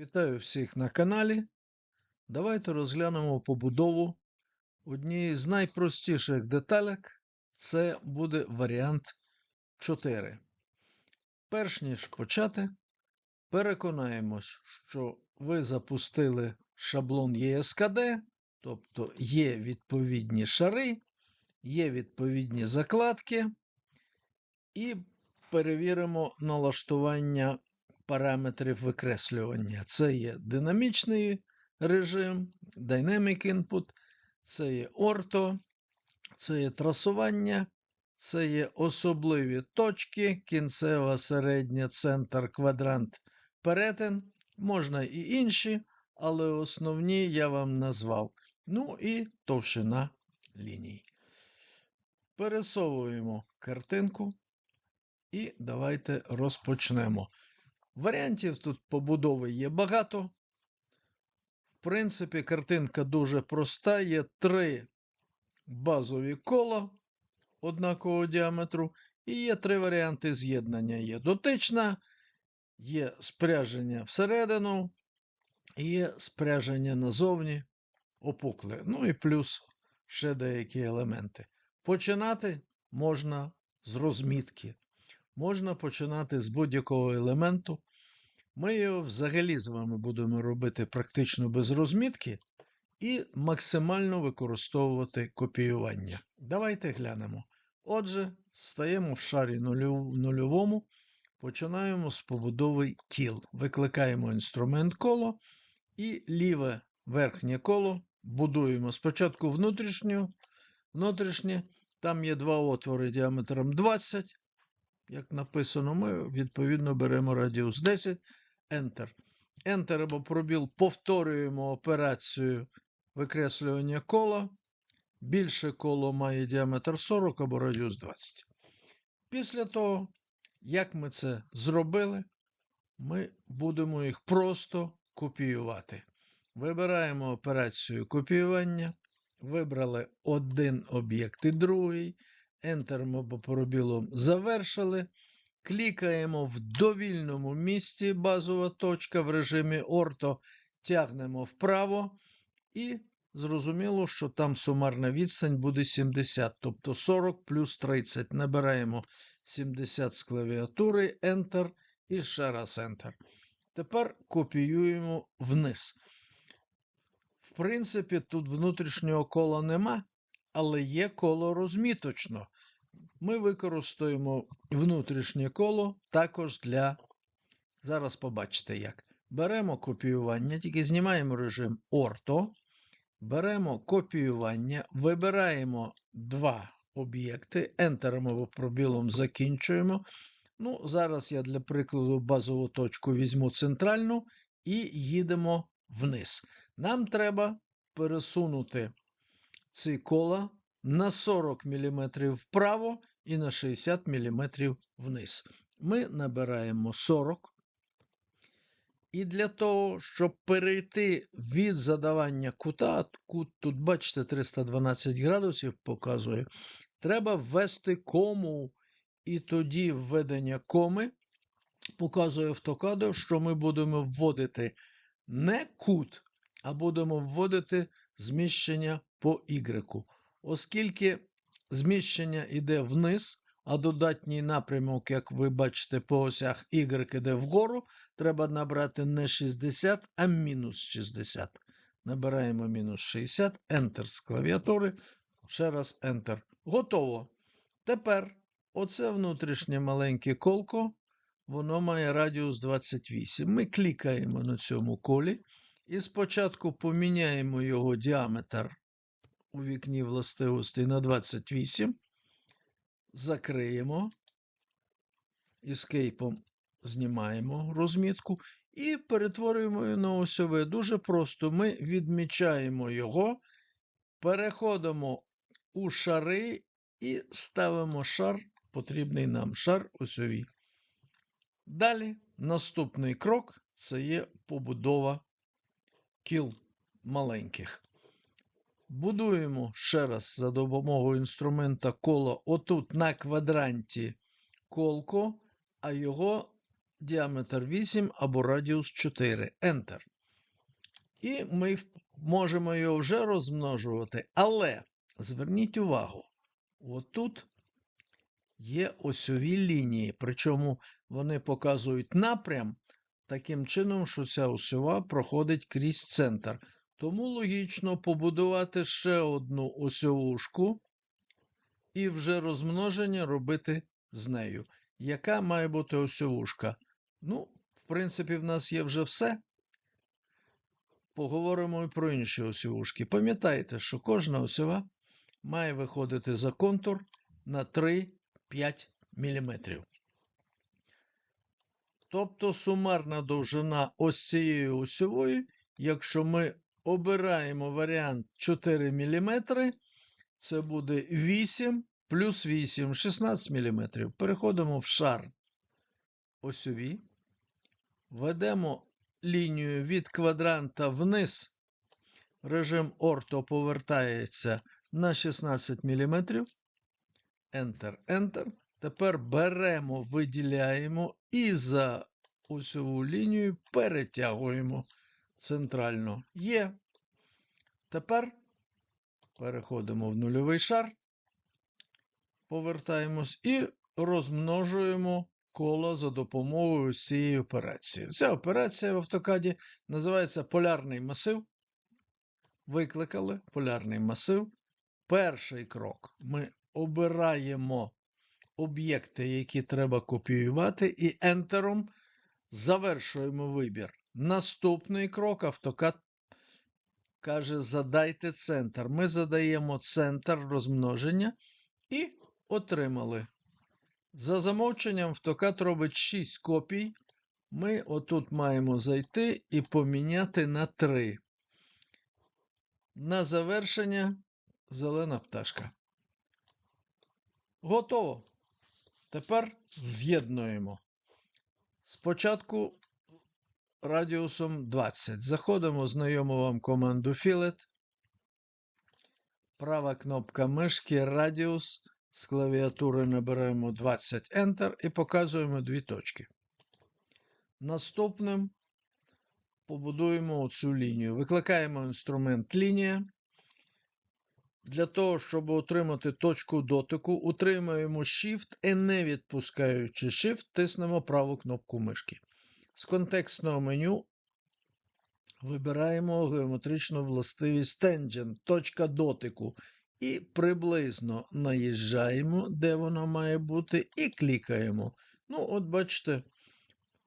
Вітаю всіх на каналі. Давайте розглянемо побудову однієї з найпростіших деталек. Це буде варіант 4. Перш ніж почати, переконаємось, що ви запустили шаблон ЄСКД, тобто є відповідні шари, є відповідні закладки, і перевіримо налаштування параметрів викреслювання. Це є динамічний режим, Dynamic Input, це є орто, це є трасування, це є особливі точки, кінцева, середня, центр, квадрант, перетин. Можна і інші, але основні я вам назвав. Ну і товщина ліній. Пересовуємо картинку. І давайте розпочнемо. Варіантів тут побудови є багато. В принципі, картинка дуже проста. Є три базові кола однакового діаметру, і є три варіанти з'єднання. Є дотична, є спряження всередину, і є спряження назовні опукле. Ну і плюс ще деякі елементи. Починати можна з розмітки. Можна починати з будь-якого елементу. Ми його взагалі з вами будемо робити практично без розмітки і максимально використовувати копіювання. Давайте глянемо. Отже, стаємо в шарі нульовому, починаємо з побудови кіл. Викликаємо інструмент коло і ліве верхнє коло будуємо спочатку внутрішнє, внутрішнє, там є два отвори діаметром 20 як написано, ми відповідно беремо радіус 10, Enter. Enter або пробіл повторюємо операцію викреслювання кола. Більше коло має діаметр 40 або радіус 20. Після того, як ми це зробили, ми будемо їх просто копіювати. Вибираємо операцію копіювання. Вибрали один об'єкт і другий. Enter або пробілом завершили. Клікаємо в довільному місці базова точка в режимі орто, тягнемо вправо, і зрозуміло, що там сумарна відстань буде 70, тобто 40 плюс 30. Набираємо 70 з клавіатури, Enter і ще раз Enter. Тепер копіюємо вниз. В принципі, тут внутрішнього кола нема, але є коло розміточно. Ми використаємо внутрішнє коло також для. Зараз побачите як. Беремо копіювання, тільки знімаємо режим орто. Беремо копіювання, вибираємо два об'єкти, ентером пробілом закінчуємо. Ну, Зараз я для прикладу базову точку візьму центральну і їдемо вниз. Нам треба пересунути ці кола на 40 мм вправо і на 60 мм вниз. Ми набираємо 40. І для того, щоб перейти від задавання кута, кут тут, бачите, 312 градусів показує, треба ввести кому. І тоді введення коми показує автокадр, що ми будемо вводити не кут, а будемо вводити зміщення по Y. Оскільки зміщення йде вниз, а додатній напрямок, як ви бачите, по осях Y йде вгору, треба набрати не 60, а мінус 60. Набираємо мінус 60, Enter з клавіатури. Ще раз Enter. Готово. Тепер оце внутрішнє маленьке колко, воно має радіус 28. Ми клікаємо на цьому колі і спочатку поміняємо його діаметр у вікні властивостей на 28. Закриємо. Ескейпом знімаємо розмітку і перетворюємо її на осьове. Дуже просто ми відмічаємо його, переходимо у шари і ставимо шар, потрібний нам шар осьовий. Далі наступний крок це є побудова кіл маленьких. Будуємо ще раз за допомогою інструмента коло отут на квадранті колко, а його діаметр 8 або радіус 4. Enter. І ми можемо його вже розмножувати. Але зверніть увагу, отут є осьові лінії, причому вони показують напрям таким чином, що ця осьова проходить крізь центр. Тому логічно побудувати ще одну осьовушку і вже розмноження робити з нею. Яка має бути осьовушка? Ну, в принципі, в нас є вже все. Поговоримо і про інші осьовушки. Пам'ятайте, що кожна осьова має виходити за контур на 3-5 мм. Тобто сумарна довжина ось цієї осьової, якщо ми обираємо варіант 4 мм, це буде 8 плюс 8, 16 мм. Переходимо в шар осьові, ведемо лінію від квадранта вниз. Режим орто повертається на 16 мм. Enter, Enter. Тепер беремо, виділяємо і за осьову лінію перетягуємо центрально. Є. Тепер переходимо в нульовий шар, повертаємось і розмножуємо коло за допомогою цієї операції. Ця операція в автокаді називається полярний масив. Викликали полярний масив. Перший крок ми обираємо об'єкти, які треба копіювати, і ентером завершуємо вибір. Наступний крок автокад каже: задайте центр. Ми задаємо центр розмноження і отримали. За замовченням автокад робить 6 копій. Ми отут маємо зайти і поміняти на 3. На завершення зелена пташка. Готово. Тепер з'єднуємо. Спочатку радіусом 20. Заходимо, знайому вам команду Fillet. Права кнопка мишки, радіус. З клавіатури набираємо 20 Enter і показуємо дві точки. Наступним побудуємо оцю лінію. Викликаємо інструмент лінія. Для того, щоб отримати точку дотику, утримуємо Shift і не відпускаючи Shift, тиснемо праву кнопку мишки. З контекстного меню вибираємо геометричну властивість Tangent, точка дотику. І приблизно наїжджаємо, де воно має бути, і клікаємо. Ну, от бачите,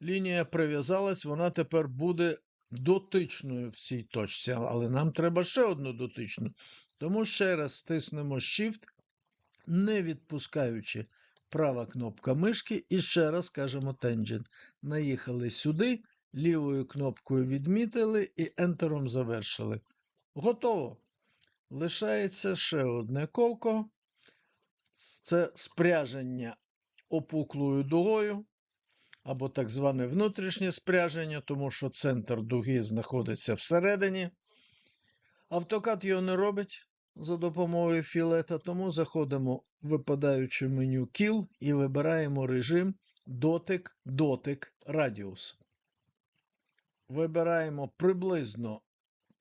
лінія прив'язалась, вона тепер буде дотичною в цій точці, але нам треба ще одну дотичну. Тому ще раз стиснемо Shift, не відпускаючи права кнопка мишки, і ще раз кажемо Tangent. Наїхали сюди, лівою кнопкою відмітили і ентером завершили. Готово. Лишається ще одне колко. Це спряження опуклою дугою, або так зване внутрішнє спряження, тому що центр дуги знаходиться всередині. Автокад його не робить за допомогою філета, тому заходимо випадаюче меню Kill і вибираємо режим дотик, дотик, радіус. Вибираємо приблизно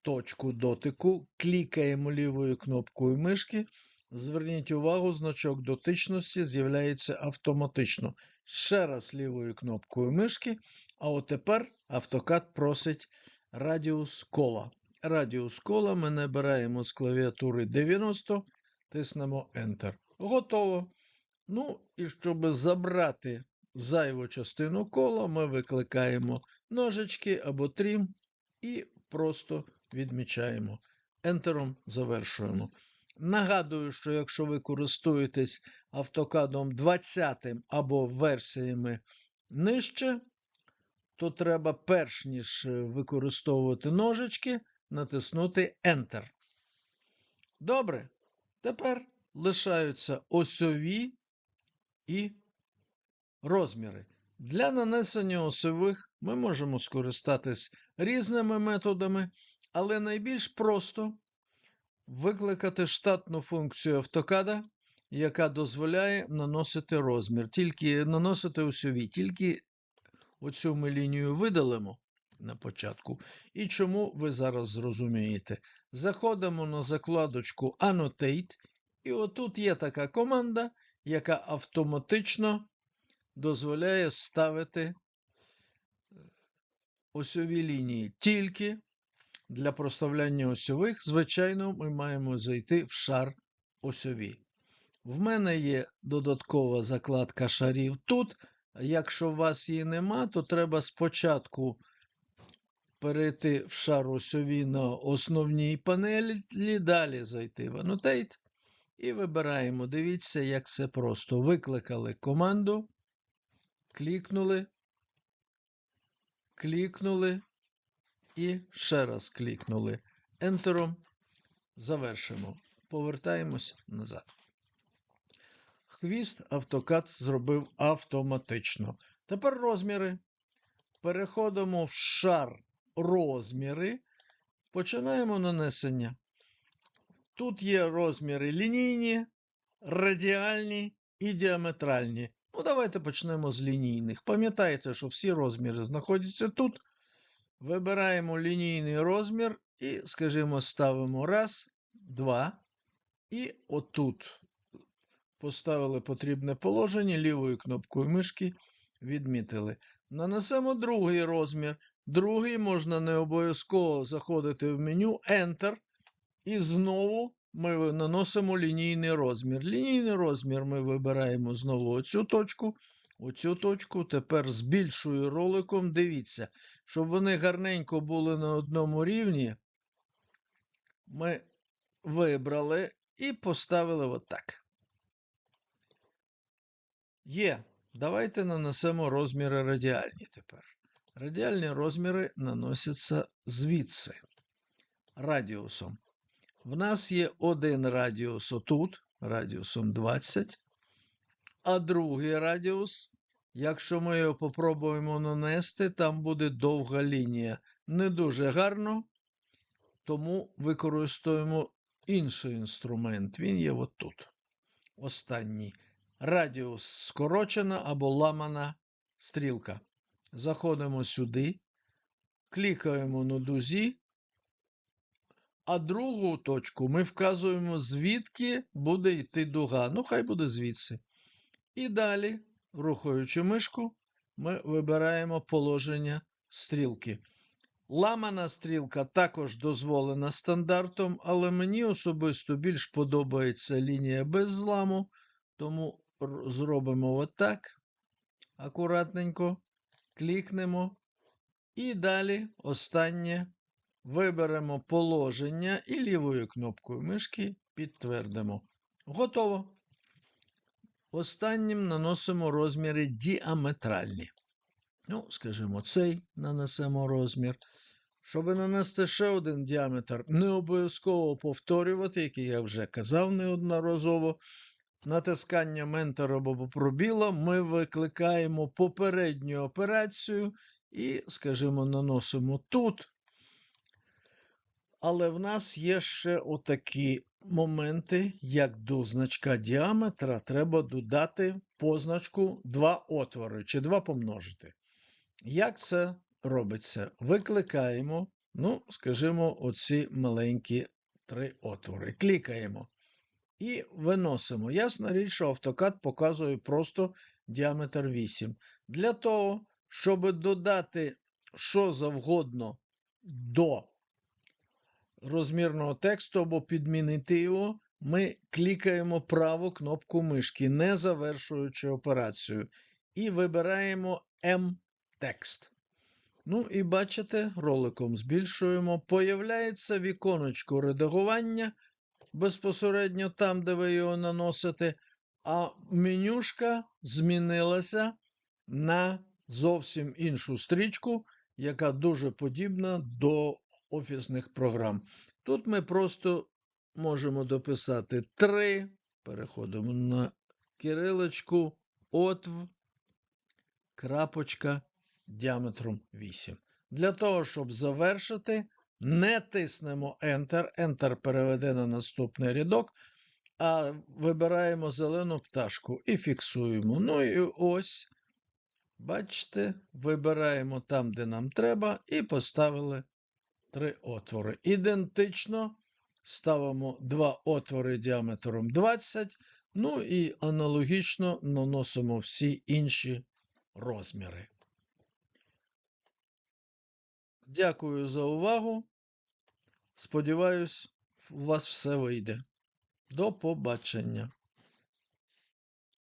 точку дотику, клікаємо лівою кнопкою мишки. Зверніть увагу, значок дотичності з'являється автоматично. Ще раз лівою кнопкою мишки. А от тепер автокад просить радіус кола. Радіус кола ми набираємо з клавіатури 90, тиснемо Enter. Готово. Ну, і щоб забрати зайву частину кола, ми викликаємо ножички або трім і просто відмічаємо. Ентером завершуємо. Нагадую, що якщо ви користуєтесь автокадом 20 або версіями нижче, то треба, перш ніж використовувати ножички, натиснути Enter. Добре. Тепер лишаються осьові і розміри. Для нанесення осьових ми можемо скористатись різними методами, але найбільш просто викликати штатну функцію автокада, яка дозволяє наносити розмір, тільки наносити осьові, тільки оцю ми лінію видалимо на початку. І чому ви зараз зрозумієте? Заходимо на закладочку Annotate, і отут є така команда, яка автоматично дозволяє ставити осьові лінії. Тільки для проставляння осьових, звичайно, ми маємо зайти в шар осьові. В мене є додаткова закладка шарів тут. Якщо у вас її нема, то треба спочатку перейти в шар осьові на основній панелі, далі зайти в Annotate. І вибираємо. Дивіться, як це просто. Викликали команду, клікнули, клікнули і ще раз клікнули. Ентером. Завершимо. Повертаємось назад. Хвіст автокад зробив автоматично. Тепер розміри. Переходимо в шар розміри. Починаємо нанесення. Тут є розміри лінійні, радіальні і діаметральні. Ну, давайте почнемо з лінійних. Пам'ятаєте, що всі розміри знаходяться тут. Вибираємо лінійний розмір і, скажімо, ставимо раз, два. І отут поставили потрібне положення, лівою кнопкою мишки відмітили. Нанесемо другий розмір. Другий можна не обов'язково заходити в меню Enter. І знову ми наносимо лінійний розмір. Лінійний розмір ми вибираємо знову оцю точку. Оцю точку тепер збільшую роликом. Дивіться, щоб вони гарненько були на одному рівні. Ми вибрали і поставили отак. Є. Давайте нанесемо розміри радіальні тепер. Радіальні розміри наносяться звідси радіусом. В нас є один радіус отут, радіусом 20, а другий радіус, якщо ми його попробуємо нанести, там буде довга лінія. Не дуже гарно, тому використовуємо інший інструмент. Він є отут. Останній. Радіус скорочена або ламана стрілка. Заходимо сюди, клікаємо на дузі, а другу точку ми вказуємо, звідки буде йти дуга. Ну, хай буде звідси. І далі, рухаючи мишку, ми вибираємо положення стрілки. Ламана стрілка також дозволена стандартом, але мені особисто більш подобається лінія без зламу, тому зробимо отак. Акуратненько, клікнемо. І далі останнє Виберемо положення і лівою кнопкою мишки підтвердимо. Готово. Останнім наносимо розміри діаметральні. Ну, скажімо, цей нанесемо розмір. Щоб нанести ще один діаметр, не обов'язково повторювати, який я вже казав неодноразово. Натисканням Enter або пробіла ми викликаємо попередню операцію і, скажімо, наносимо тут але в нас є ще отакі моменти, як до значка діаметра треба додати позначку два отвори чи два помножити. Як це робиться? Викликаємо, ну, скажімо, оці маленькі три отвори. Клікаємо і виносимо. Ясна річ, що автокад показує просто діаметр 8. Для того, щоб додати що завгодно до розмірного тексту або підмінити його, ми клікаємо праву кнопку мишки, не завершуючи операцію, і вибираємо М-текст. Ну, і бачите, роликом збільшуємо. Появляється віконечко редагування безпосередньо там, де ви його наносите, а менюшка змінилася на зовсім іншу стрічку, яка дуже подібна до офісних програм. Тут ми просто можемо дописати 3, переходимо на кирилочку, отв, крапочка діаметром 8. Для того, щоб завершити, не тиснемо Enter. Enter переведе на наступний рядок, а вибираємо зелену пташку і фіксуємо. Ну і ось Бачите, вибираємо там, де нам треба, і поставили три отвори. Ідентично ставимо два отвори діаметром 20, ну і аналогічно наносимо всі інші розміри. Дякую за увагу. Сподіваюсь, у вас все вийде. До побачення.